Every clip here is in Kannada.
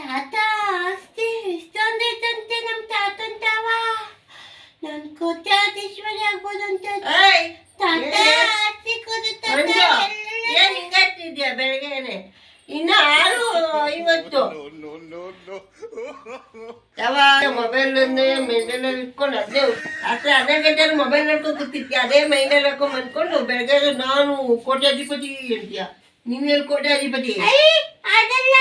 ತಾತ ಆಸ್ತಿ ಇಷ್ಟೊಂದೈತಂತೆ ನಮ್ಮ ತಾತನ್ ತಾವ ನನ್ ಕೋಟ್ಯಾಧೀಶ್ವರಿ ಆಗ್ಬೋದು ಅಂತ ತಾತ? ಆಸ್ತಿ ಕೊಡು ತಾತ ಮಂಜು ಏನ್ ಹಿಂಗತ್ತಿದ್ಯಾ ಬೆಳಗ್ಗೆನೆ? ಇನ್ನ ಆರು ಐವತ್ತು ಯಾವಾಗ ಮೊಬೈಲ್ ಮೈಂಡಲ್ಲಿ ಇಟ್ಕೊಂಡು ಅದೇ ಅಷ್ಟೇ ಅದೇ ಗಂಟೆಲಿ ಮೊಬೈಲ್ ನೋಡ್ಕೊಂಡು ಕೂತಿರ್ತೀಯ ಅದೇ ಮೈಂಡಲ್ಲಿ ಹಾಕೊಂಡ್ ಬಂದ್ಕೊಂಡು ಬೆಳಗ್ಗೆ ನಾನು ಕೋಟ್ಯಾಧಿಪತಿ ಹೇಳ್ತೀಯ ನೀನ್ ಎಲ್ಲಿ ಕೋಟ್ಯಾಧಿಪತಿ? ಅದಲ್ಲ.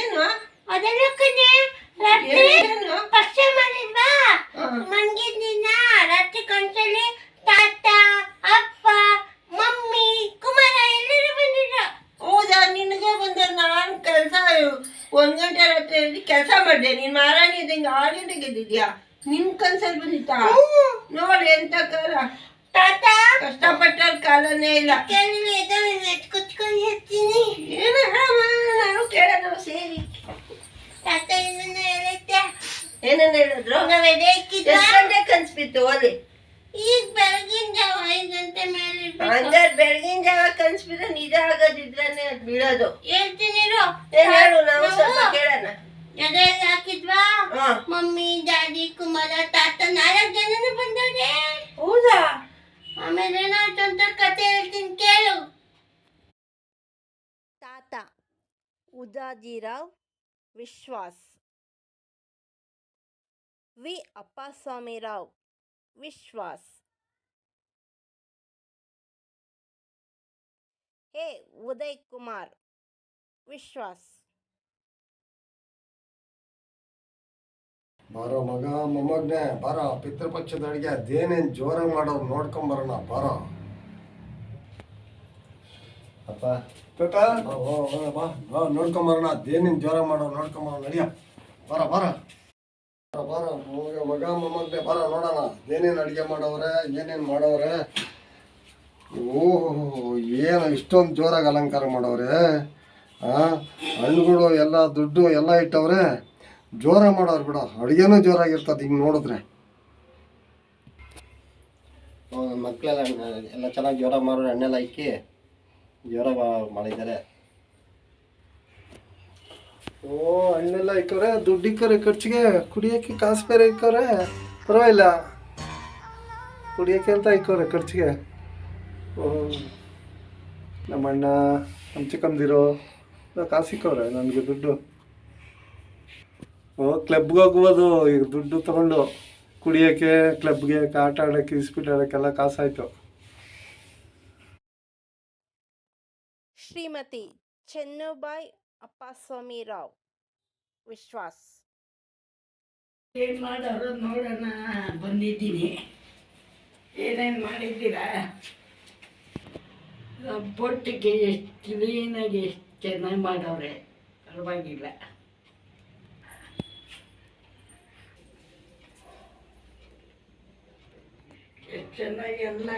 ಏನು? ಅದಲ್ಲ ಕಣೆ ರಾತ್ರಿ ಏನು ಪಕ್ಷ ಮಾಡಿಲ್ವಾ ಹಾ. ಮನ್ಗಿದ್ದಿನ ರಾತ್ರಿ ಕನ್ಸಲ್ಲಿ ತಾತ ಅಪ್ಪ ಮಮ್ಮಿ ಕುಮಾರ ಎಲ್ಲರೂ ಬಂದಿದ್ರು ಹೌದಾ ನಿನಗೆ ಬಂದ ನಾನು ಕೆಲಸ ಒಂದ್ ಗಂಟೆ ರಾತ್ರಿಯಲ್ಲಿ ಕೆಲಸ ಮಾಡಿದೆ ನೀನ್ ಮಾರಾಣಿ ಇದ್ದಂಗೆ ಆರು ಗಂಟೆಗೆ ಎದ್ದಿದ್ಯಾ ನಿನ್ ಕನ್ಸಲ್ಲಿ ಬಂದಿತ್ತಾ ನೋಡಿ ಎಂತ ಕಾಲ ತಾತ ಕಷ್ಟಪಟ್ಟವ್ರ ಕಾಲನೇ ಇಲ್ಲ ಕೆಲವು ಎದ್ದು ಕುತ್ಕೊಂಡು ಇರ್ತೀನಿ ಏನು ಹೇಳಮ್ಮ ನಾನು ಕೇಳೋದು ಸೇರಿ ತಾತ ಏನನ್ನ ಹೇಳುತ್ತೆ ಏನನ್ನ ಹೇಳಿದ್ರು ನಾವ್ ಎದೆ ಇಕ್ಕಿದ್ವಾ? ಎಷ್ಟು ಗಂಟೆ ಕನ್ಸ್ಬಿತ್ತು ಓದಿ. ಈಗ ಬೆಳಗಿನ ಜಾವ ಐದು ಗಂಟೆ ಮೇಲೆ. ಹಂಗಾರೆ ಬೆಳಗಿನ ಜಾವ ಕನ್ಸ್ಬಿದ್ರೆ ನಿಜ ಆಗೋದಿದ್ರೇನೆ ಅದು ಬೀಳೋದು ಹೇಳ್ತೀನಿ. ಹೇಳು ನಾವು ಸ್ವಲ್ಪ ಕೇಳೋಣ. ಎದೆಯಲ್ಲಿ ಹಾಕಿದ್ವಾ? ಮಮ್ಮಿ ಡ್ಯಾಡಿ ಕುಮಾರ ತಾತ ನಾಲ್ಕು ಜನನು ಬಂದವ್ರೆ. ಹೌದಾ? ಆಮೇಲೆ ಏನಾಯ್ತು ಅಂತ ಕತೆ ಹೇಳ್ತೀನಿ ಕೇಳು. ತಾತ ಉದಾಜಿರಾವ್ ವಿಶ್ವಾಸ್. ವಿ. ಅಪ್ಪಸ್ವಾಮಿರಾವ್. ವಿಶ್ವಾಸ್. ಹೇ, ಉದಯ್ ಕುಮಾರ್, ವಿಶ್ವಾಸ್. ಬಾರೋ ಮಗ, ಮೊಮ್ಮಗ್ನೆ, ಬಾರೋ. ಪಿತೃಪಕ್ಷದ ಅಡಿಗೆ, ಅದೇನೇನು ಜೋರಾಗಿ ಮಾಡೋದು ನೋಡ್ಕೊಂಬರೋಣ ಬಾರೋ. ಅಪ್ಪ. ಬಾ ನೋಡ್ಕೊಂಬರೋಣ ಅದೇನೇನು ಜೋರಾಗಿ ಮಾಡೋ ನೋಡ್ಕೊಂಬರೋಣ ನಡಿಯ. ಬಾರ ಬಾರ. ಮಗ ಮಗ, ಮೊಮ್ಮಗ್ನೆ, ಬಾರ, ನೋಡೋಣ. ಏನೇನು ಅಡುಗೆ ಮಾಡವ್ರೆ, ಏನೇನು ಮಾಡವ್ರೆ? ಓಹೋ, ಏನು ಇಷ್ಟೊಂದು ಜೋರಾಗಿ ಅಲಂಕಾರ ಮಾಡವ್ರೆ? ಹಣ್ಣುಗಳು, ಎಲ್ಲ ದುಡ್ಡು, ಎಲ್ಲ ಇಟ್ಟವ್ರೆ? ಜೋರಾಗಿ ಮಾಡೋರು ಬಿಡ, ಅಡುಗೆನೂ ಜೋರಾಗಿರ್ತದೆ ಹಿಂಗೆ ನೋಡಿದ್ರೆ. ಮಕ್ಕಳೆಲ್ಲ ಎಲ್ಲ ಚೆನ್ನಾಗಿ ಜೋರ ಮಾಡೋರು ಹಣ್ಣೆಲ್ಲ ಇಕ್ಕಿ ಜೋರ ಮಾಡಿದ್ದಾರೆ. ಓ, ಹಣ್ಣೆಲ್ಲ ಇಕ್ಕವ್ರೆ, ದುಡ್ಡು ಇಕ್ಕವ್ರೆ ಖರ್ಚಿಗೆ. ಕುಡಿಯೋಕ್ಕೆ ಕಾಸು ಬೇರೆ ಇಕ್ಕವ್ರೆ. ಪರವಾಗಿಲ್ಲ. ಕುಡಿಯೋಕ್ಕೆ ಅಂತ ಇಕ್ಕವ್ರೆ ಖರ್ಚಿಗೆ. ಓ, ನಮ್ಮ ಅಣ್ಣ, ನಮ್ಮ ಚಿಕ್ಕಂದಿರೋ ಕಾಸು ಇಕ್ಕವ್ರೆ ನನಗೆ ದುಡ್ಡು. ಓ, ಕ್ಲಬ್ಗೆ ಹೋಗ್ಬೋದು ಈಗ ದುಡ್ಡು ತಗೊಂಡು ಕುಡಿಯೋಕ್ಕೆ, ಕ್ಲಬ್ಗೆ ಆಟ ಆಡೋಕ್ಕೆ, ಇಸ್ಪೀಟ್ ಆಡೋಕ್ಕೆಲ್ಲ ಕಾಸಾಯಿತು. ಶ್ರೀಮತಿ ಚೆನ್ನುಬಾಯ್ ಅಪ್ಪಸ್ವಾಮಿರಾವ್ ವಿಶ್ವಾಸ್. ಏನ್ ಮಾಡೋರು ನೋಡೋಣ, ಬಂದಿದ್ದೀನಿ. ಏನೇನು ಮಾಡಿದ್ದೀರಾ? ಬೊಟ್ಟಿಗೆ ಎಷ್ಟು ಕ್ಲೀನಾಗಿ ಎಷ್ಟು ಚೆನ್ನಾಗಿ ಮಾಡವ್ರೆ? ಪರವಾಗಿಲ್ಲ. ಎಷ್ಟು ಚೆನ್ನಾಗಿ ಎಲ್ಲ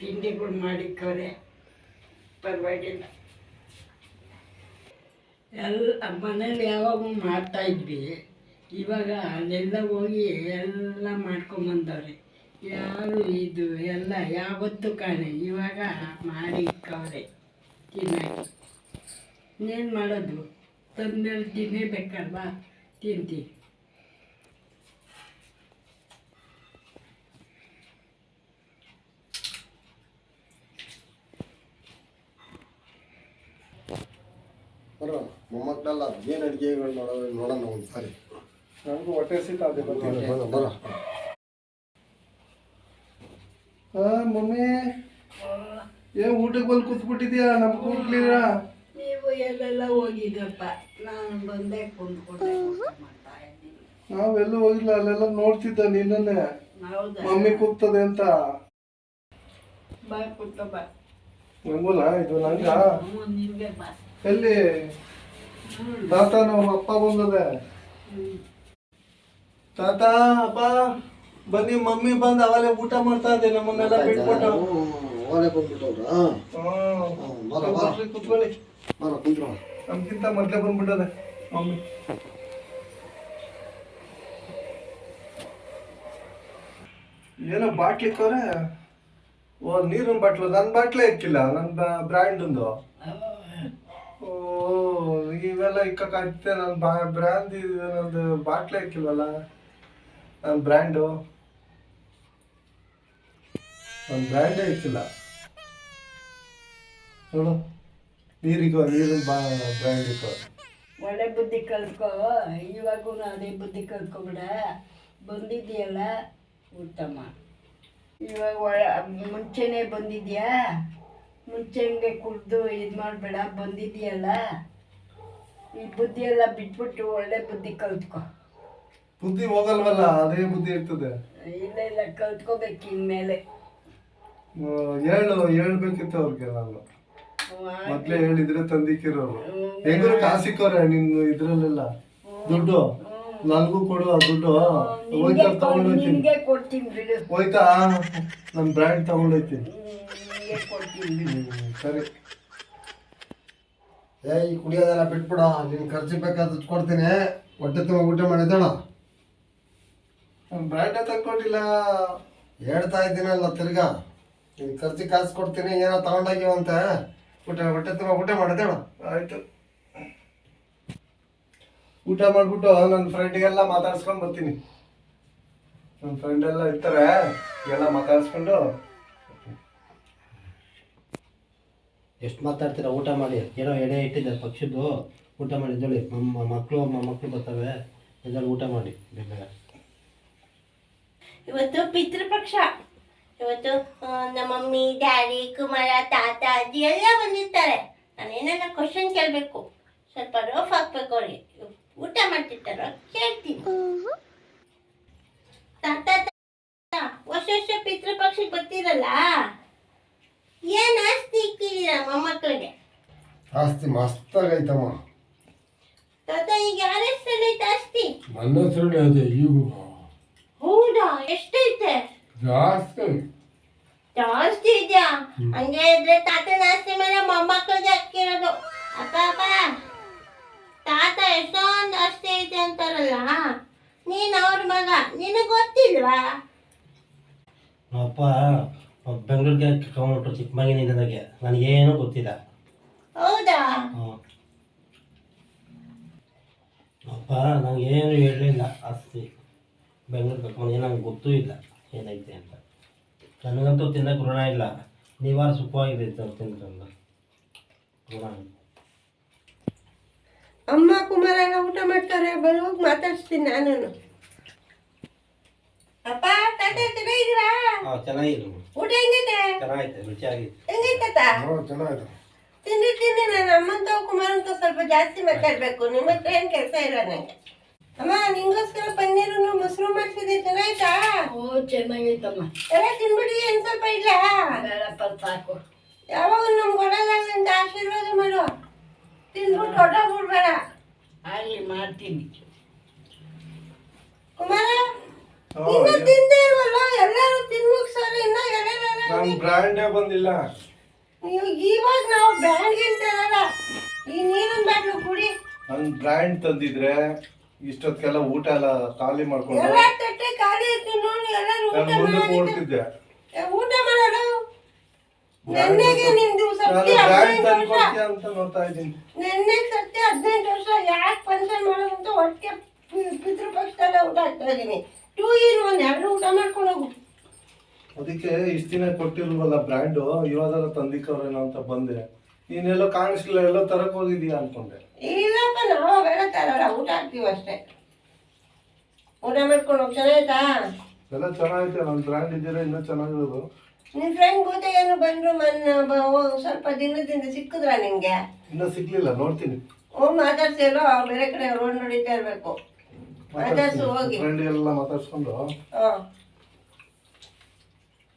ತಿಂಡಿಗಳು ಮಾಡಿಕ್ಕವ್ರೆ? ಪರವಾಗಿಲ್ಲ. ಎಲ್ಲ ಮನೇಲಿ ಯಾವಾಗ ಮಾಡ್ತಾ ಇದ್ವಿ. ಇವಾಗ ಅಲ್ಲೆಲ್ಲ ಹೋಗಿ ಎಲ್ಲ ಮಾಡ್ಕೊಂಬಂದವ್ರೆ ಯಾರು ಇದು ಎಲ್ಲ ಯಾವತ್ತೂ ಕಾಣೆ? ಇವಾಗ ಮಾಡಿ ಇಕ್ಕವ್ರೆ. ತಿನ್ನಕ್ಕೆ ಇನ್ನೇನು ಮಾಡೋದು? ತಂದೇಳಿ ತಿನ್ನಬೇಕಲ್ವಾ ತಿಂತೀವಿ ಬರೋ ಮೊಮ್ಮಕ್ಕಳೆಲ್ಲ ಏನು ಅಡುಗೆಗಳು ಮಾಡೋದು ನೋಡೋಣ ಒಂದು ಸಾರಿ ನನಗೂ ಹೊಟ್ಟೆ ಸೀತ ಅದೇ ಬರ ಬರೋ ಮಮ್ಮಿ ಏ ಊಟಕ್ಕೆ ಬಂದು ಕೂತ್ಬಿಟ್ಟಿದ್ಯಾ? ನಮ್ಮ ಕೂಗ್ಲಿರ ನೀವು ಎಲ್ಲೆಲ್ಲ ಹೋಗಿದ್ದಪ್ಪ ನಾನು ಬಂದೆ ಕುಂತ್ಕೊಂಡೆ ಊಟ ನಾವೆಲ್ಲೂ ಹೋಗಿಲ್ಲ ಅಲ್ಲೆಲ್ಲ ನೋಡ್ತಿದ್ದ ನಿನ್ನನ್ನೇ. ಹೌದಾ? ಮಮ್ಮಿ ಕೂಗ್ತದೆ ಅಂತ. ಬಾ ಕೂತ ಬಾ. ಇದು ನಂಗ? ಬಾ. ಎಲ್ಲಿ? ತಾತ ನಮ್ಮ ಅಪ್ಪ ಬಂದದೆ. ತಾತ ಅಪ್ಪ ಬನ್ನಿ ಮಮ್ಮಿ ಬಂದು ಅವಲೇ ಊಟ ಮಾಡ್ತಾ ಇದ್ದೆ ನಮ್ಮನ್ನೆಲ್ಲ ಬಿಟ್ಬಿಟ್ಟು. ಓಲೆ ಬಂದ್ಬಿಟ್ಟವ್ರ ಕೂತ್ಕೊಳ್ಳಿ. ಬರೋ ಕುಂತ್ರು ನಮ್ಗಿಂತ ಮೊದ್ಲೇ ಬಂದ್ಬಿಟ್ಟದೆ ಮಮ್ಮಿ. ಏನೋ ಬಾಟ್ಲಿಕ್ಕವ್ರೆ ಓ ನೀರಿನ ಬಾಟ್ಲು ನನ್ನ ಬಾಟ್ಲೇ ಇಕ್ಕಿಲ್ಲ ನನ್ನ ಬ್ರ್ಯಾಂಡ್ ಒಂದು ಓ, ಇವೆಲ್ಲ ಇಕ್ಕಕ್ಕಾಗ್ತದೆ. ನನ್ನ ಬಾ ಬ್ರ್ಯಾಂಡ್ ನಂದು ಬಾಟ್ಲಿ ಹಾಕಿಲ್ವಲ್ಲ? ನನ್ನ ಬ್ರ್ಯಾಂಡು ನನ್ನ ಬ್ರ್ಯಾಂಡೇ ಇಕ್ಕಿಲ್ಲ. ನೋಡು, ನೀರಿಗೋ ನೀರಿನ ಬಾ ಬ್ರ್ಯಾಂಡ್ ಇಕ್ಕೋ. ಒಳ್ಳೆ ಬುದ್ಧಿ ಕಲ್ತ್ಕೋ. ಇವಾಗೂ ಅದೇ ಬುದ್ಧಿ ಕಲ್ತ್ಕೊಬಿಡ. ಬಂದಿದೆಯಲ್ಲ ಉತ್ತಮ. ಇವಾಗ ಮುಂಚೆನೇ ಬಂದಿದ್ಯಾ ಮುಂಚೆ ಹಂಗೆ ಕುಡ್ದು ಇದು ಮಾಡಬೇಡ ಬಂದಿದ್ಯಲ್ಲ ಈ ಬುದ್ಧಿ ಎಲ್ಲ ಬಿಟ್ಬಿಟ್ಟು ಒಳ್ಳೆ ಬುದ್ಧಿ ಕಲ್ತ್ಕೊ. ಬುದ್ಧಿ ಹೋಗಲ್ವಲ್ಲ ಅದೇ ಬುದ್ಧಿ ಇರ್ತದೆ. ಇಲ್ಲ ಇಲ್ಲ ಕಲ್ತ್ಕೋಬೇಕು ಇನ್ಮೇಲೆ. ಹೇಳು ಹೇಳ್ಬೇಕಿತ್ತು ಅವ್ರಿಗೆ ನಾನು. ಮೊದ್ಲೇ ಹೇಳಿದ್ರೆ ತಂದಿಕ್ಕಿರೋರು. ಹೆಂಗ್ರು ಕಾಸಿಕ್ಕವ್ರೆ ನಿನ್ನ ಇದ್ರಲ್ಲೆಲ್ಲ. ದುಡ್ಡು. ನನಗೂ ಕೊಡು ಆ ದುಡ್ಡು. ಹೋಯ್ತಾ ತಗೊಂಡೋಯ್ತೀನಿ ಹೋಯ್ತಾ? ನನ್ನ ಬ್ರ್ಯಾಂಡ್ ತಗೊಂಡೋಗ್ತೀನಿ ನಿನಗೆ ಕೊಡ್ತೀನಿ ಬಿಡು ಹ್ಮ್, ಸರಿ. ಏ ಈ ಕುಡಿಯೋದೆಲ್ಲ ಬಿಟ್ಬಿಡ. ನಿನ್ ಖರ್ಚಿಗೆ ಬೇಕಾದ ಕೊಡ್ತೀನಿ ಹೊಟ್ಟೆ ತುಂಬ ಊಟ ಮಾಡಿದ್ದಣ ಬ್ರ್ಯಾಂಡೇ ತಕ್ಕೊಟ್ಟಿಲ್ಲ ಹೇಳ್ತಾ ಇದ್ದೀನಲ್ಲ ತಿರ್ಗಾ. ನಿನ್ ಖರ್ಚಿಗೆ ಕಾಸು ಕೊಡ್ತೀನಿ. ಏನೋ ತಗೊಂಡೋಗಿವಂತೆ. ಊಟ, ಹೊಟ್ಟೆ ತುಂಬ ಊಟ ಮಾಡಿದ್ದೇಣ ಆಯ್ತು. ಊಟ ಮಾಡಿಬಿಟ್ಟು ನನ್ನ ಫ್ರೆಂಡ್ಗೆಲ್ಲ ಮಾತಾಡ್ಸ್ಕೊಂಡು ಬರ್ತೀನಿ. ನನ್ನ ಫ್ರೆಂಡ್ ಎಲ್ಲ ಇರ್ತಾರೆ. ಎಲ್ಲ ಮಾತಾಡ್ಸ್ಕೊಂಡು ಎಷ್ಟು ಮಾತಾಡ್ತೀರ ಊಟ ಮಾಡಿ? ಏನೋ ಎಡೆ ಇಟ್ಟಿದ್ದಾರೆ ಪಕ್ಷದ್ದು. ಊಟ ಮಾಡಿ ಎದ್ದೇಳಿ. ನಮ್ಮ ಮಕ್ಕಳು ಮಕ್ಕಳು ಬರ್ತವೆ. ಎದ್ದೇಳಿ ಊಟ ಮಾಡಿ. ಬೇಗ ಇವತ್ತು ಪಿತೃಪಕ್ಷ. ಇವತ್ತು ನಮ್ಮ ಮಮ್ಮಿ ಡ್ಯಾಡಿ ಕುಮಾರ ತಾತ ಅಜ್ಜಿ ಎಲ್ಲ ಬಂದಿರ್ತಾರೆ. ನಾನು ಕ್ವಶನ್ ಕೇಳಬೇಕು? ಸ್ವಲ್ಪ ರೋಫ್ ಹಾಕ್ಬೇಕು ಅವ್ರಿಗೆ. ಊಟ ಮಾಡ್ತಿರ್ತಾರ? ಕೇಳ್ತೀನಿ. ತಾತ, ವರ್ಷ ವರ್ಷ ಪಿತೃಪಕ್ಷಕ್ಕೆ ಬರ್ತೀರಲ್ಲ? ಏನ್ ಆಸ್ತಿ ಇಕ್ಕಿಲ್ಲ ಮೊಮ್ಮಕ್ಕಳಿಗೆ? ಆಸ್ತಿ ಮಸ್ತಾಗೈತಮ್ಮ. ತಾತ ಈಗ ಯಾರ ಹೆಸರಲ್ಲೈತೆ ಆಸ್ತಿ? ನನ್ನ ಹೆಸರಲ್ಲಿ ಅದೇ ಈಗ. ಹೌದಾ? ಎಷ್ಟೈತೆ? ಜಾಸ್ತಿ. ಜಾಸ್ತಿ ಇದೆಯಾ? ಹಂಗೆ ಇದ್ರೆ ತಾತನ ಆಸ್ತಿ ಮೇಲೆ ಮೊಮ್ಮಕ್ಕಳಿಗೆ ಹಾಕಿರೋದು. ಅಪ್ಪ ಅಪ್ಪ ತಾತ ಎಷ್ಟೊಂದು ಆಸ್ತಿ ಐತೆ ಅಂತಾರಲ್ಲ ನೀನ್ ಅವ್ರ ಮಗ ನಿನಗೆ ಗೊತ್ತಿಲ್ವಾ? ನಮ್ಮಪ್ಪ ಬೆಂಗಳೂರಿಗೆ ಕರ್ಕೊಂಡ್ಬಿಟ್ರು ಚಿಕ್ಕಮಂಗಿನಿಂದ ನನಗೆ ನನಗೇನು ಗೊತ್ತಿಲ್ಲ. ಹೌದಾ? ಹ್ಮ್. ಅಪ್ಪ ನನಗೇನು ಹೇಳಲಿಲ್ಲ ಆಸ್ತಿ. ಬೆಂಗಳೂರು ಕರ್ಕೊಂಡು ಏನು ನಂಗೆ ಗೊತ್ತೂ ಇಲ್ಲ ಏನೈತೆ ಅಂತ. ನನಗಂತೂ ತಿನ್ನಕ್ಕೆ ಋಣ ಇಲ್ಲ. ನೀವಾರು ಸುಖವಾಗಿದೆ ತಿಂದ್ರಲ್ಲ ಋಣ ಅಮ್ಮ ಕುಮಾರ ಎಲ್ಲ ಊಟ ಮಾಡ್ತಾರೆ? ಬರುವಾಗ ಮಾತಾಡ್ತೀನಿ ನಾನು ಅಪ್ಪ ತಾತ ಚೆನ್ನಾಗಿದ್ದೀರಾ ಹಾಂ ಚೆನ್ನಾಗಿದೆ ಊಟ ಹೆಂಗೈತೆ? ಚೆನ್ನಾಗೈತೆ ರುಚಿಯಾಗಿದೆ ಹೆಂಗೈತೆ ಚೆನ್ನಾಗಿದೆ. ತಿಂಡಿ ತಿಂಡಿ ನಾನು ಅಮ್ಮಂತ ಕುಮಾರ್ ಅಂತ ಸ್ವಲ್ಪ ಜಾಸ್ತಿ ಮಾತಾಡ್ಬೇಕು. ನಿಮ್ಮ ಹತ್ರ ಏನ್ ಕೆಲಸ ಇಲ್ಲ ನಂಗೆ? ಅಮ್ಮ ನಿಂಗೋಸ್ಕರ ಪನ್ನೀರು ಮೊಸರು ಮಾಡಿಸಿದೆ ಚೆನ್ನಾಯ್ತಾ? ಓ ಚೆನ್ನಾಗೈತಮ್ಮ. ಎಲ್ಲ ತಿನ್ಬಿಡಿ ಏನ್ ಸ್ವಲ್ಪ ಇಲ್ಲ ಬೇಡಪ್ಪ ಸಾಕು. ಯಾವಾಗ ನಮ್ಗೆ ಒಳ್ಳೇದಾಗಲಿ ಅಂತ ಆಶೀರ್ವಾದ ಮಾಡು. ತಿನ್ಬಿಟ್ಟು ಹೊಟ್ಟೋಗ್ಬಿಡ್ಬೇಡ ಅಲ್ಲಿ ಮಾಡ್ತೀನಿ ಕುಮಾರ ಹಾ, ಇನ್ನ ತಿಂದೇ ಇಲ್ವಲ್ಲ? ಎಲ್ಲರೂ ತಿನ್ನುಕ್ಕೆ ಸರಿ ಇನ್ನ ಬ್ರ್ಯಾಂಡೇ ಬಂದಿಲ್ಲ. ನೀವು ಇವಾಗ ನಾವು ಬ್ರ್ಯಾಂಡ್ ಗಿಂತಾರಲ್ಲ ಈ ನೀರಿನ ಬಾಟ್ಲು ಕುಡಿ. ಬ್ರ್ಯಾಂಡ್ ತಂದಿದ್ರೆ ಇಷ್ಟೊತ್ತಿಗೆಲ್ಲ ಊಟ ಎಲ್ಲ ಖಾಲಿ ಮಾಡ್ಕೊಂಡು ಎಲ್ಲ ತಟ್ಟೆ ಖಾಲಿ ಇತ್ತು ನೋಡಿ ಎಲ್ಲರೂ ಊಟ ನಾನು ಮುಂದಕ್ಕೆ ಓಡ್ತಿದ್ದೆ ಊಟ ಮಾಡೋದು? ನೆನ್ನೆಗೆ ನಿಮ್ದು ನಾನು ಸತ್ಯ ಬ್ರ್ಯಾಂಡ್ ತಂದ್ಕೊಡ್ತೀಯ ಅಂತ ನೋಡ್ತಾ ಇದ್ದೀನಿ. ನೆನ್ನೆಗೆ ಸತ್ಯ ಹದಿನೆಂಟು ವರ್ಷ ಯಾಕೆ ಫಂಕ್ಷನ್ ಮಾಡೋದಂತ ಒಟ್ಟಿಗೆ ಪಿತೃಪಕ್ಷದಲ್ಲೇ ಊಟ ಹಾಕ್ತಾ ಎರಡು ಊಟ ಮಾಡ್ಕೊಂಡು ಹೋಗು ಅದಕ್ಕೆ ಇಷ್ಟ ದಿನ ಕೊಟ್ಟಿಲ್ವಲ್ಲ ಬ್ರ್ಯಾಂಡು ಇವಾಗಾರ ತಂದಿಕ್ಕವ್ರೇನೋ ಅಂತ ಬಂದೆ. ನೀನೆಲ್ಲ ಕಾಣಿಸ್ಲಿಲ್ಲ ಎಲ್ಲೋ ತರಕ್ ಹೋಗಿದೀಯ ಅನ್ಕೊಂಡೆ. ಇಲ್ಲಪ್ಪ ನಾವು ಅವೆಲ್ಲ ತರಲ್ಲ ಊಟ ಹಾಕ್ತೀವಿ ಅಷ್ಟೇ. ಊಟ ಮಾಡ್ಕೊಂಡು ಹೋಗಿ ಚೆನ್ನಾಯ್ತಾ ಎಲ್ಲ ಚೆನ್ನಾಗೈತೆ ನನ್ನ ಬ್ರ್ಯಾಂಡ್ ಇದ್ದೀರಾ ಇನ್ನೂ ಚೆನ್ನಾಗಿರೋದು? ನಿನ್ ಫ್ರೆಂಡ್ ಏನು ಬಂದ್ರು ಮೊನ್ನೆ ಸ್ವಲ್ಪ ದಿನದಿಂದ ಸಿಕ್ಕಿದ್ರ ನಿಮಗೆ ಇನ್ನೂ ಸಿಗ್ಲಿಲ್ಲ ನೋಡ್ತೀನಿ. ಓ ಮಾತಾಡ್ತೀವಲ್ಲ ಬೇರೆ ಕಡೆ ರೋಡ್ ನೋಡಿತಾ ಇರ್ಬೇಕು. ಮಾತಾಡ್ಸು ಹೋಗಿ. ಫ್ರೆಂಡ್ ಎಲ್ಲ ಮಾತಾಡ್ಸ್ಕೊಂಡು ಹ.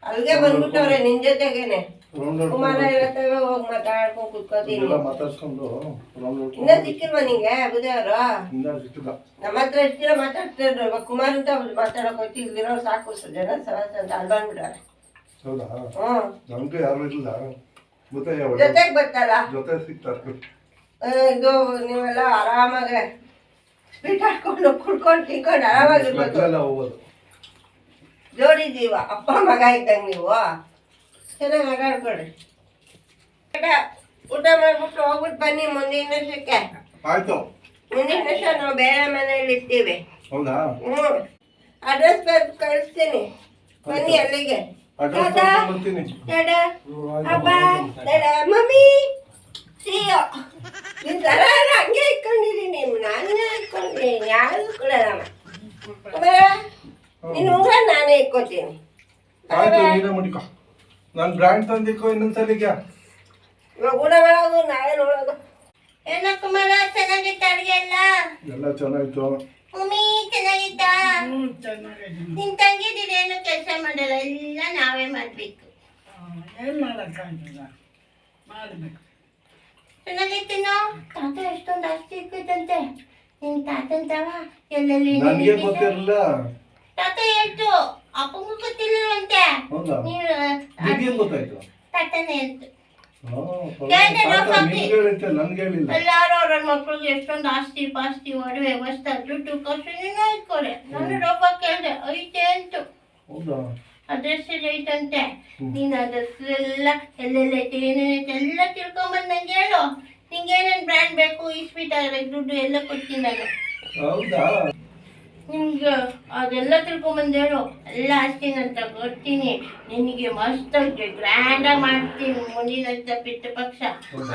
ಅಲ್ಲಿಗೆ ಬಂದ್ಬಿಟ್ಟವ್ರೆ ನಿನ್ ಜೊತೆಗೇನೆ. ರೌಂಡ್ ಕುಮಾರ ಇರತ್ತವೆ ಹೋಗಿ ಮಾತಾಡ್ಕೊಂಡು ಕುತ್ಕೋತೀನಿ. ಎಲ್ಲ ಮಾತಾಡ್ಸ್ಕೊಂಡು ರೌಂಡ್ ಇನ್ನ ಸಿಕ್ಕಿಲ್ವಾ ನಿಂಗೆ ಇನ್ನೂ ಸಿಕ್ಕಿಲ್ಲ. ನಮ್ಮ ಹತ್ರ ಇರ್ತೀರ ಇವಾಗ ಕುಮಾರ್ ಅಂತ ಮಾತಾಡಕ್ ಹೋಯ್ತು ಸಾಕು ಸ- ಜನ ಸವಾಸ ಅಂತ ಅಲ್ಲಿ ಬಂದ್ಬಿಟ್ಟಾರೆ. ಹೌದಾ? ಹ್ಮ್. ನಮ್ಗೆ ಯಾರು ಇಲ್ಲ ಗೊತ್ತೇ ಜೊತೆಗ್ ಬರ್ತಾರ? ಜೊತೆ ಸಿಗ್ತಾರೆ. ಇದು ನೀವೆಲ್ಲ ಆರಾಮಾಗಿ ಸ್ವೀಟ್ ಹಾಕೊಂಡು ಕುಡ್ಕೊಂಡು ತಿನ್ಕೊಂಡು ಆರಾಮಾಗಿರ್ಬೇಕು. ಜೋಡಿ ಜೀವ ಅಪ್ಪ ಮಗ ಇದ್ದಂಗೆ ನೀವು. ಚೆನ್ನಾಗಿ ಆಟಾಡ್ಕೊಳ್ರಿ ಊಟ ಮಾಡ್ಬಿಟ್ಟು ಹೋಗ್ಬಿಟ್ಟು ಬನ್ನಿ ಮುಂದಿನ ವರ್ಷಕ್ಕೆ. ಆಯ್ತು. ಮುಂದಿನ ವರ್ಷ ನಾವು ಬೇರೆ ಮನೆಯಲ್ಲಿ ಇರ್ತೀವಿ. ಹೌದಾ? ಹ್ಞೂ ಅಡ್ರೆಸ್ ಬರ್ದು ಕಳಿಸ್ತೀನಿ. ಬನ್ನಿ ಅಲ್ಲಿಗೆ. ಟಾಟಾ. ದಡ ಅಪ್ಪ ಡಡ ಮಮ್ಮಿ ಸಿಯೋ ನಿನ್ ಹಂಗೆ ಇಟ್ಕೊಂಡಿದ್ದೀನಿ. ನಾನು ಇಟ್ಕೊಂಡಿದ್ದೀನಿ. ಯಾರು ಕೊಡಲ್ಲಮ್ಮ ನಿನ್ನ ಉಂಗ್ರ ನಾನೇ ಇಟ್ಕೋತೀನಿ. ಆಯ್ತು ನೀನೇ ಮುಡಿಕೋ ನಾನು ಬ್ರ್ಯಾಂಡ್ ತಂದಿಕ್ಕೋ ಇನ್ನೊಂದ್ಸಲಿಗೆ ಇವಾಗ ಊಟ ಮಾಡೋದು ನಾಳೆ ನೋಡೋದು. ಏನೋ ಕುಮಾರ ಚೆನ್ನಾಗಿತ್ತ ಅಡ್ಗೆ ಎಲ್ಲ? ಎಲ್ಲ ಚೆನ್ನಾಯ್ತು ಮಮ್ಮಿ ಚೆನ್ನಾಗಿತ್ತ ನಿನ್ ಕೆಲಸ ಮಾಡಲ್ಲ? ಎಲ್ಲ ನಾವೇ ಮಾಡ್ಬೇಕು. ಏನು ಮಾಡೋಕ್ಕಾಗಿಲ್ಲ. ಮಾಡಬೇಕು. ಚೆನ್ನಾಗಿತ್ತೇನೋ ತಾತ ಎಷ್ಟೊಂದು ಆಸ್ತಿ ಇಕ್ಕಿದಂತೆ ನಿನ್ ತಾತನ್ ತವ ಎಲ್ಲೆಲ್ಲಿ ನನ್ಗೆ ಗೊತ್ತಿರಲಿಲ್ಲ. ತಾತ ಹೇಳ್ತು ಅಪ್ಪಗೂ ಹೌದಾ? ನೀನು ಗೊತ್ತಾಯ್ತು? ತಾತನೇ ಹೇಳ್ತು. ಎಲ್ಲಾರು ಅವ್ರ ಮಕ್ಳಿಗೆ ಎಷ್ಟೊಂದು ಆಸ್ತಿ ಪಾಸ್ತಿ ಒಡವೆ ವಸ್ತ ದುಡ್ಡು ಕಷ್ಟ ಇಟ್ಕೊರೆ ನಾನು ರೋಪ ಕೇಳ್ದೆ ಐತೆ ಅಂತು. ಹೌದಾ? ಅಡ್ರೆಸ್ ಅಂತೆ ನೀನು ಎಲ್ಲೆಲ್ಲ ಏನೇನೈತೆ ಎಲ್ಲ ತಿಳ್ಕೊಂಬಂದು ನಂಗೆ ಹೇಳು. ನಿಂಗೆ ಏನೇನು ಬ್ರ್ಯಾಂಡ್ ಬೇಕು ಇಸ್ಪೀಟ್ ಆಗಬೇಕು ದುಡ್ಡು ಎಲ್ಲ ಕೊಡ್ತೀನಿ ನಾನು. ಹೌದಾ? ನಿಮ್ಗೆ ಅದೆಲ್ಲ ತಿಳ್ಕೊಂಬಂದು ಹೇಳು ಎಲ್ಲ ಆಸ್ತಿನ ಅಂತ ಕೊಡ್ತೀನಿ. ನಿನಗೆ ಮಸ್ತ್ ಗ್ರ್ಯಾಂಡಾಗಿ ಮಾಡ್ತೀನಿ ಮುಂದಿನ ಪಿಟ್ಟ ಪಕ್ಷ.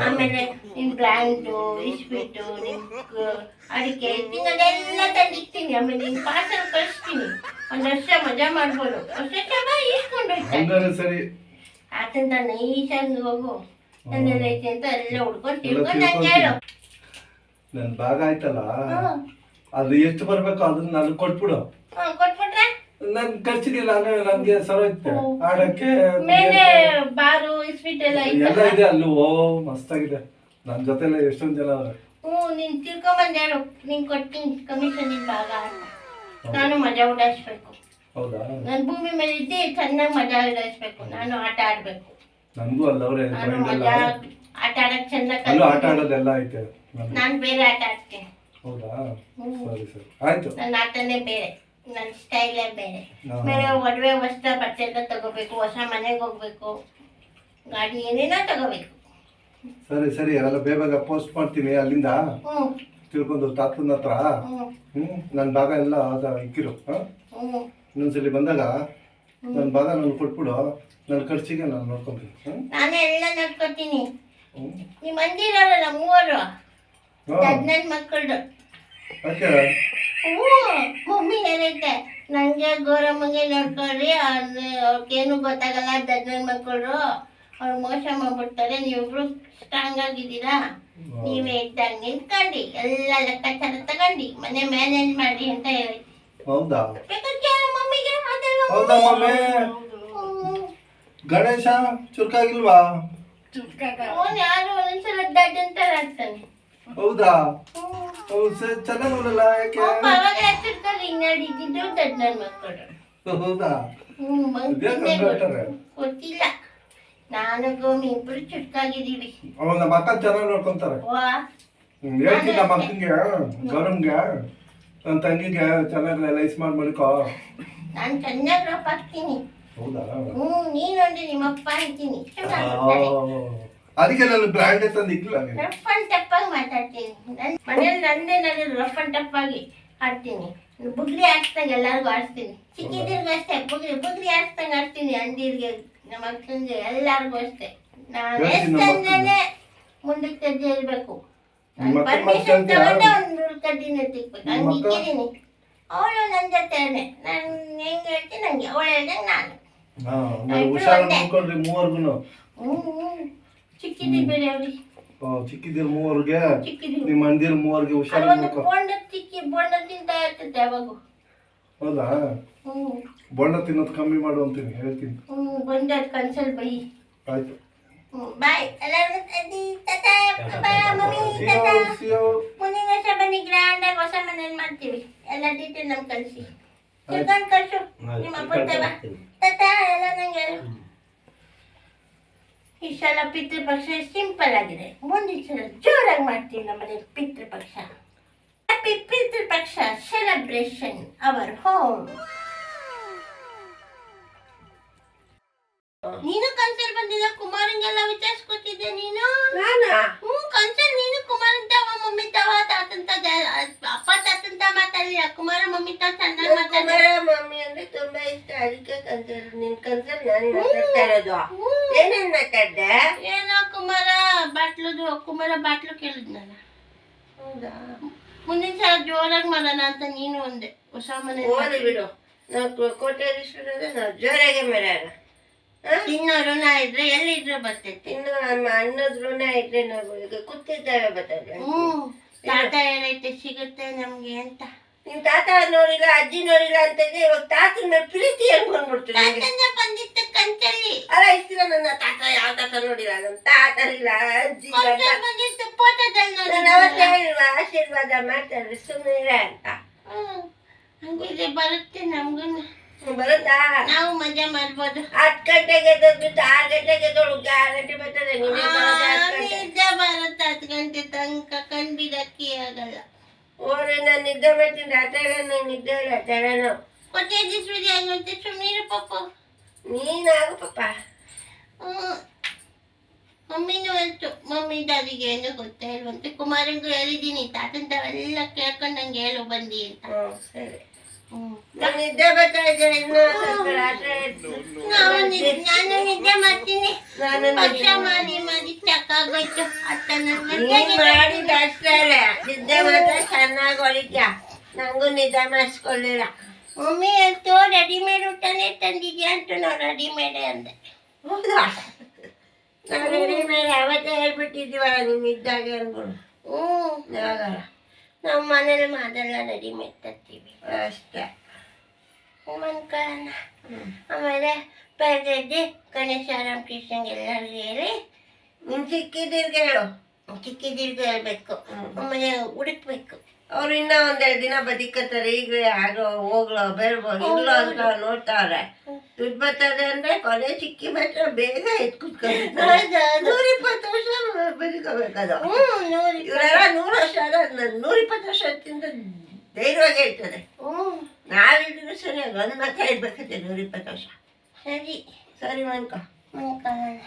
ಆಮೇಲೆ ನಿನ್ ಬ್ರ್ಯಾಂಡು ಇಸ್ಬಿಟ್ಟು ಕ- ಅಡಿಕೆ ತಿನ್ನೋದೆಲ್ಲ ತಂದಿಕ್ತೀನಿ ಆಮೇಲೆ ನಿನ್ ಪಾರ್ಸಲ್ ಕಳಿಸ್ತೀನಿ. ಒಂದು ವರ್ಷ ಮಜಾ ಮಾಡ್ಬೋದು. ವರ್ಷ ಇಸ್ಕೊಂಡು ಹೋಗ್ತಾರೆ ಆತಂತ ನೈಸಾಗಿ ಹೋಗು. ನನ್ನೆಲ್ಲ ಐತೆ ಅಂತ ಎಲ್ಲ ಹುಡ್ಕೊಂಡು ತಿಳ್ಕೊಂಡು ನಂಗೆ ಹೇಳು. ನನ್ ಭಾಗ ಆಯ್ತಲ್ಲ. ಅದು ಎಷ್ಟು ಬರ್ಬೇಕು ಅದನ್ನ ನನಗೆ ಕೊಟ್ಬಿಡು. ಹಾ ಕೊಟ್ಬಿಟ್ರೆ? ನನ್ ಖರ್ಚಿಗಿಲ್ಲ ಅಂದ್ರೆ ನನ್ಗೆ ಸರೋಯ್ತೆ ಆಡಕ್ಕೆ ಮೇಲೆ ಬಾರು ಸ್ವೀಟ್ ಎಲ್ಲ ಎಲ್ಲ ಇದೆ ಅಲ್ಲಿ. ಓ ಮಸ್ತಾಗಿದೆ. ನನ್ ಜೊತೆಲೆ ಎಷ್ಟೊಂದ್ ಜನ ಅವ್ರೆ. ಹ್ಞೂ ನೀನ್ ತಿಳ್ಕೊಂಬಂದು ಹೇಳು ನೀನ್ ಕೊಡ್ತೀನಿ ಕಮಿಷನ್ ನಿನ್ ಭಾಗ ನಾನು ಮಜಾ ಉಡಾಯಿಸ್ಬೇಕು. ಹೌದಾ? ನಾನು ಭೂಮಿ ಮೇಲೆ ಇದ್ದೆ ಚೆನ್ನಾಗಿ ಮಜಾ ಉಡಾಯಿಸ್ಬೇಕು. ನಾನು ಆಟ ಆಡ್ಬೇಕು. ನನ್ಗೂ ಅಲ್ಲವ್ರೆ ನಾನು ಆಟ ಆಡಕ್ ಚೆನ್ನಾಗಿ ಆಟ ಆಡೋದೆಲ್ಲ ಐತೆ. ನಾನು ಬೇರೆ ಆಟ ಆಡ್ತೀನಿ. ಹೌದಾ. ಸರಿ ಸರಿ. ಆಯ್ತು. ನನ್ನ ಆಟನೇ ಬೇರೆ. ನನ್ನ ಸ್ಟೈಲೇ ಬೇರೆ. ಬೇರೆ ಒಡವೆ ವಸ್ತ್ರ ಬಟ್ಟೆ ಎಲ್ಲ ತಗೋಬೇಕು ಹೊಸ ಮನೆಗೆ ಹೋಗ್ಬೇಕು ಗಾಡಿ ಏನೇನೋ ತಗೋಬೇಕು. ಸರಿ ಸರಿ. ಅದೆಲ್ಲ ಬೇಗ ಪೋಸ್ಟ್ ಮಾಡ್ತೀನಿ ಅಲ್ಲಿಂದ. ತಿಳ್ಕೊಂಡು ತಾತನ ಹತ್ರ. ಹ್ಞೂ ನನ್ನ ನನ್ ಭಾಗ ಎಲ್ಲ ಇಕ್ಕಿರು. ಇನ್ನೊಂದ್ಸಲಿ ಬಂದಾಗ ನನ್ನ ಭಾಗ ನಾನು ಕೊಟ್ಬಿಡು. ನನ್ನ ಖರ್ಚಿಗೆ ನಾನು ನೋಡ್ಕೊಂತೀನಿ. ನಾನು ಎಲ್ಲ ನೋಡ್ಕೊತೀನಿ. ನೀವು ಮಂದಿರಲ್ಲ ಮೂವರು? ಮಕ್ಕಳು ಮಮ್ಮಿ ನನಗೆ ಗೌರಮ್ಮಗೆ ನೋಡ್ಕೊಳ್ರಿ ಅವ್ರಿಗೇನು ಗೊತ್ತಾಗಲ್ಲ ಹದಿನೈದು ಮಕ್ಕಳು ಅವ್ರು ಮೋಸ ಮಾಡ್ಬಿಡ್ತಾರೆ ನೀವಿಬ್ರು ಸ್ಟ್ರಾಂಗ್ ಆಗಿದ್ದೀರಾ? ನೀವೇ ಇದ್ದಂಗೆ ನಿಂತ್ಕೊಂಡು ಎಲ್ಲ ಲೆಕ್ಕಾಚಾರ ತಗೊಂಡು ಮನೆ ಮ್ಯಾನೇಜ್ ಮಾಡಿ ಅಂತ ಹೇಳಿ. ಹೌದಾ? ಮಮ್ಮಿಗೆ ಹೌದಾ ಮಮ್ಮಿ. ಗಣೇಶ ಚುರುಕಾಗಿಲ್ವಾ? ಚುಟ್ಕಾಗ ಅವ್ನು ಯಾರು ಒಂದೊಂದ್ಸಲ ಅಂತ ಆಗ್ತಾನೆ ಹೌದಾ? ಹೌದು ಸರ್ ಚೆನ್ನಾಗ್ ನೋಡಲ್ಲ ಯಾಕೆ? ಹೌದಾ? ಗೊತ್ತಿಲ್ಲ. ನಾನು ಗೋಮಿ ಇಬ್ರು ಚುಟ್ಕಾಗಿದ್ದೀವಿ. ಅವನ ನಮ್ಮ ಅಕ್ಕ ಚೆನ್ನಾಗ್ ನೋಡ್ಕೊಂತಾರೆ. ಹೇಳ್ತೀನಿ ನಮ್ಮ ಅಕ್ಕಂಗೆ ಗೌರಮ್ಗೆ. ನನ್ನ ತಂಗಿಗೆ ಚೆನ್ನಾಗಿ ಲೈಸ್ ಮಾಡಿ ನಾನು ಚೆನ್ನಾಗಿ ರೊಪ್ಪ ಹಾಕ್ತೀನಿ. ಹೌದಾ? ಹ್ಮ್ ನೀನೊಂದು ನಿಮ್ಮಪ್ಪ ಅಂತೀನಿ ಅದಕ್ಕೆ ನಾನು ಬ್ರ್ಯಾಂಡ್ ತಂದು ಇಕ್ಕಿಲ್ಲ ರಫ್ ಅಂಡ್ ಟಫಾಗಿ ಮಾತಾಡ್ತೀನಿ. ನನ್ನ ಮನೇಲಿ ನಂದೇ ನಾನು ರಫ್ ಅಂಡ್ ಟಫಾಗಿ ಆಡ್ತೀನಿ. ಬುಗ್ರಿ ಆಡ್ಸ್ದಂಗೆ ಎಲ್ಲರಿಗೂ ಆಡ್ತೀನಿ ಚಿಕ್ಕಿದ್ರಿಗೆ ಅಷ್ಟೇ ಬುಗ್ರಿ ಬುಗ್ರಿ ಆಡ್ಸ್ದಂಗೆ ಆಡ್ತೀನಿ ಅಂದಿರ್ಗೆ ನಮ್ಮ ಅಕ್ಕಂಗೆ ಎಲ್ಲರಿಗೂ ಅಷ್ಟೇ. ನಾನು ಹೇಳ್ತೀನಿ ನಮ್ಮ ಎಷ್ಟಂದ್ರೆ ಮುಂದಕ್ಕೆ ತೆಗ್ದು ಇರಬೇಕು ನಿಮ್ಮ ನಾನು ಪರ್ಮಿಷನ್? ತಗೊಂಡೆ ಒಂದು ಕಡ್ಡಿನ ತಿಕ್ಬೇಕು. ನಿಮ್ಮ ಹಂಗೆ ಅಕ್ಕ? ಇಕ್ಕಿದ್ದೀನಿ ಅವಳು ನನ್ನ ಜೊತೆನೆ. ನಾನು ಹೆಂಗೆ ಹೇಳ್ತೀನಿ ನಂಗೆ? ಅವಳು ಹೇಳ್ದಂಗೆ ನಾನು. ಹಾ ನೀವು ಹುಷಾರು ನೋಡ್ಕೊಳ್ರಿ ಮೂವರ್ಗುನು. ಹ್ಞೂ ಹ್ಞೂ ಚಿಕ್ಕಿದ್ದಿ ಬೇರೆ ಅವ್ರಿಗೆ ಚಿಕ್ಕಿದಿರ್ ಮೂವರ್ಗೆ? ನಿಮ್ಮ ಮಂದಿರ ಮೂವರ್ಗೆ ಹುಷಾರು ಬೋಂಡ ತಿಕ್ಕಿ ಬೋಂಡ ತಿಂತ ಹೌದಾ? ಬೊಂಡ ತಿನ್ನೋದು ಕಮ್ಮಿ ಮಾಡು ಅಂತೀನಿ ಹೇಳ್ತೀನಿ. ಹ್ಮ್ ಬಂದ ಕನ್ಸಲ್ ಬೈ. ಆಯ್ತು. ಹ್ಮ್ ಬಾಯ್. ಎಲ್ಲರೂ ಅಜ್ಜಿ ತಾತ ಬಾಯ್ ಮಮ್ಮಿ See ತಾತ. you, see ಮುಂದಿನ ವರ್ಷ ಬನ್ನಿ ಗ್ರ್ಯಾಂಡ್ ಆಗಿ ಹೊಸ ಮನೇಲಿ ಮಾಡ್ತೀವಿ. ಎಲ್ಲ ಡೀಟೇಲ್ ನಮ್ಗೆ ಕಳಿಸಿ. ತಿಳ್ಕೊಂಡು ಕಳ್ಸು. ನಿಮ್ಮ ಅಪ್ಪ ತಾತ. ಎಲ್ಲ ನಂಗೆ ಹೇಳು. ಈ ಸಲ ಪಿತೃಪಕ್ಷ ಸಿಂಪಲ್ ಆಗಿದೆ. ಮುಂದಿನ ಸಲ ಜೋರಾಗಿ ಮಾಡ್ತೀವಿ ನಮ್ಮಲ್ಲಿ Pitrupaksha happy Pitrupaksha celebration our home ನೀನು ಕನ್ಸಲ್ ಬಂದಿದ್ದ ಕುಮಾರಂಗೆಲ್ಲ ವಿಚಾರಿಸ್ಕೊತಿದ್ದೆ ನೀನು? ನಾನು? ಹ್ಞೂ ಕನ್ಸಲ್ ನೀನು ಕುಮಾರನ್ ತಾವ ಮಮ್ಮಿ ತವ ತಾತಂತ ಅಪ್ಪ ತಾತಂತ ಮಾತಾಡಿಲ್ಲ ಕುಮಾರ ಮಮ್ಮಿ ತಾವ ಚೆನ್ನಾಗಿ ಮಾತಾಡ. ಮಮ್ಮಿ ಅಂದ್ರೆ ತುಂಬಾ ಇಷ್ಟ ಅದಕ್ಕೆ ಕನ್ಸಲ್ ನಿನ್ ಕನ್ಸಲ್ ನಾನು ಮಾತಾಡ್ತಾ ಇರೋದು. ಏನೇನ್ ಮಾತಾಡ್ದೆ? ಏನೋ ಕುಮಾರ ಬಾಟ್ಲದು ಕುಮಾರ ಬಾಟ್ಲು ಕೇಳಿದ್ನಲ್ಲ ಹೌದಾ? ಮುಂದಿನ ಸಲ ಜೋರಾಗಿ ಮಾಡೋಣ ಅಂತ ನೀನು ಒಂದೆ ಹೊಸ ಮನೆ ಓದಿ ಬಿಡು. ನಾವು ಕೋಟೆ ನಾವು ಜೋರಾಗೆ ಮಾಡ್ಯಾರ ತಿನ್ನೋರು ಋಣ ಇದ್ರೆ ಎಲ್ಲಿದ್ರು ಬರ್ತೈತೆ. ಇನ್ನು ನಮ್ಮ ಅನ್ನದ ಋಣ ಇದ್ರೆ ನಾವು ಈಗ ಕೂತಿದ್ದೇವೆ ಬರ್ತದೆ ಹ್ಮ್. ತಾತ ಏನೈತೆ ಸಿಗುತ್ತೆ ನಮ್ಗೆ ಅಂತ. ನಿನ್ ತಾತ ನೋಡಿಲ್ಲ ಅಜ್ಜಿ ನೋಡಿಲ್ಲ ಅಂತ ಇವಾಗ ತಾತನ ಮೇಲೆ ಪ್ರೀತಿ ಹೆಂಗ್? ಬಂದಿತ್ತು ಕಂಚಲ್ಲಿ ಅಲ್ಲ ಇಷ್ಟ ನನ್ನ ತಾತ ಯಾವ ತಾತ ನೋಡಿಲ್ಲ ನಮ್ಮ ತಾತ ಇಲ್ಲ ಅಜ್ಜಿ ಇಲ್ಲ ಅಂತ. ಕಂಚಲ್ಲಿ ಬಂದಿತ್ತು ಫೋಟೋದಲ್ಲಿ ನಾನು ಅವತ್ತೇ ನೋಡಿ ಹೇಳಿಲ್ವಾ ಆಶೀರ್ವಾದ ಮಾಡ್ತಾರೆ ಸುಮ್ಮನೆ ಅಂತ. ಹಂಗಿದ್ರೆ ಬರುತ್ತೆ ನಮ್ಗೂ ಬರುತ್ತಾ? ನಾವು ಮಜಾ ಮಾಡ್ಬೋದು. ಹತ್ತು ಗಂಟೆಗೆ ಎದ್ದೋಗ್ಬಿಟ್ಟು ಆರು ಗಂಟೆಗೆ ಎದ್ದೋಳು ಆರು ಗಂಟೆ ಬರ್ತದೆ ನಿಜ ಬರುತ್ತೆ ಹತ್ತು ಗಂಟೆ ತನಕ ಕಣ್ ಬಿಡಕ್ಕೆ ಆಗಲ್ಲ. ಓರೆ ನಾನು ನಿದ್ದೆ ಮಾಡ್ತೀನಿ ರಾತ್ರಿ ನಾನು ನಿದ್ದೆ ಇಲ್ಲ ತಲೆನೋ ಕೊಟ್ಟೆ ದಿಸ್ವಿದೆ ಅನ್ನುವಂತೆ ಸುಮ್ಮನೆ ಪಾಪ. ನೀನಾಗು ಪಾಪ. ಮಮ್ಮಿನೂ ಹೇಳ್ತು ಮಮ್ಮಿ ದಾದಿಗೆ ಏನು ಗೊತ್ತೇ ಇಲ್ವಂತೆ. ಕುಮಾರಂಗೂ ಹೇಳಿದ್ದೀನಿ ತಾತಂತವೆಲ್ಲ ತಾವೆಲ್ಲ ಕೇಳ್ಕೊಂಡು ನಂಗೆ ಹೇಳು ಬಂದಿ ಅಂತ. ಸರಿ. ನಿದ್ದೆ ಇನ್ನೂ. ನಾನು ನಿದ್ದೆ ಮಾಡ್ತೀನಿ. ನಾನು ಪಕ್ಷ ಮಾಡಿ ಮಾಡಿ ಚಕ್ಕಾಗೋಯ್ತು ಅತ್ತ ನನ್ನ ಮಾಡಿದ ಅಷ್ಟೇ ಅಲ್ಲ. ನಿದ್ದೆ ಮಾತ್ರ ಚೆನ್ನಾಗಿ ನಂಗೂ ನಿದ್ದೆ ಮಾಡಿಸ್ಕೊಳ್ಳಿಲ್ಲ. ಮಮ್ಮಿ ಹೇಳ್ತು ರೆಡಿಮೇಡ್ ಊಟನೇ ತಂದಿದ್ಯಾ ಅಂತ ನಾವು ರೆಡಿಮೇಡೇ ಅಂದೆ. ಹೌದಾ? ನಾವು ರೆಡಿ ಮೇಲೆ ಅವತ್ತೇ ಹೇಳ್ಬಿಟ್ಟಿದ್ದೀವಲ್ಲ ನೀನು ಇದ್ದಾಗೆ ಅನ್ಕೊಂಡು ಹ್ಞೂ ಯಾವಾಗ? ನಮ್ಮ ಮನೇಲಿ ಮಾದೆಲ್ಲ ರೆಡಿ ತರ್ತೀವಿ. ಅಷ್ಟೇ. ಮನ್ಕೊಳ್ಳೋಣ ಆಮೇಲೆ ಬೆಳಗ್ಗೆ ಗಣೇಶ ರಾಮ್ ರಾಮಕೃಷ್ಣಂಗೆ ಎಲ್ಲರಿಗೂ ಹೇಳಿ. ಸಿಕ್ಕಿದ್ದೀರ್ಗೆ ಹೇಳು. ಚಿಕ್ಕಿದಿರ್ಗೆ ಹೇಳ್ಬೇಕು. ಆಮೇಲೆ ಹುಡುಕ್ಬೇಕು ಅವ್ರು ಇನ್ನ ಒಂದೆರಡು ದಿನ ಬದುಕತ್ತಾರೆ. ಈಗ ಯಾರು ಹೋಗ್ಲೋ ಬೇಡವೋ ಇಲ್ಲೋ ಅಂತ ನೋಡ್ತಾವ್ರೆ ದುಡ್ಡು ಬರ್ತದೆ ಅಂದ್ರೆ ಕೊನೆ ಚಿಕ್ಕಿ ಮಾತ್ರ ಬೇಗ ಎದ್ದು ನೂರಿಪ್ಪತ್ತು ವರ್ಷ ಬದುಕೋಬೇಕದು ಹ್ಞೂ ನೋಡಿ ಇವರೆಲ್ಲ ನೂರು ವರ್ಷ ಆದ ನೂರಿಪ್ಪತ್ತು ವರ್ಷ ತಿಂದ ಧೈರ್ಯವಾಗಿ ಇರ್ತದೆ ಹ್ಞೂ ನಾವಿದ್ರು ಸರಿಯಾಗಿ ಒಂದು ಮಾತ್ರ ಇರ್ಬೇಕಂತೆ ನೂರಿಪ್ಪತ್ತು ವರ್ಷ. ಸರಿ. ಸರಿ ಮನ್ಕ ಮನ್ಕೊಳ್ಳೋಣ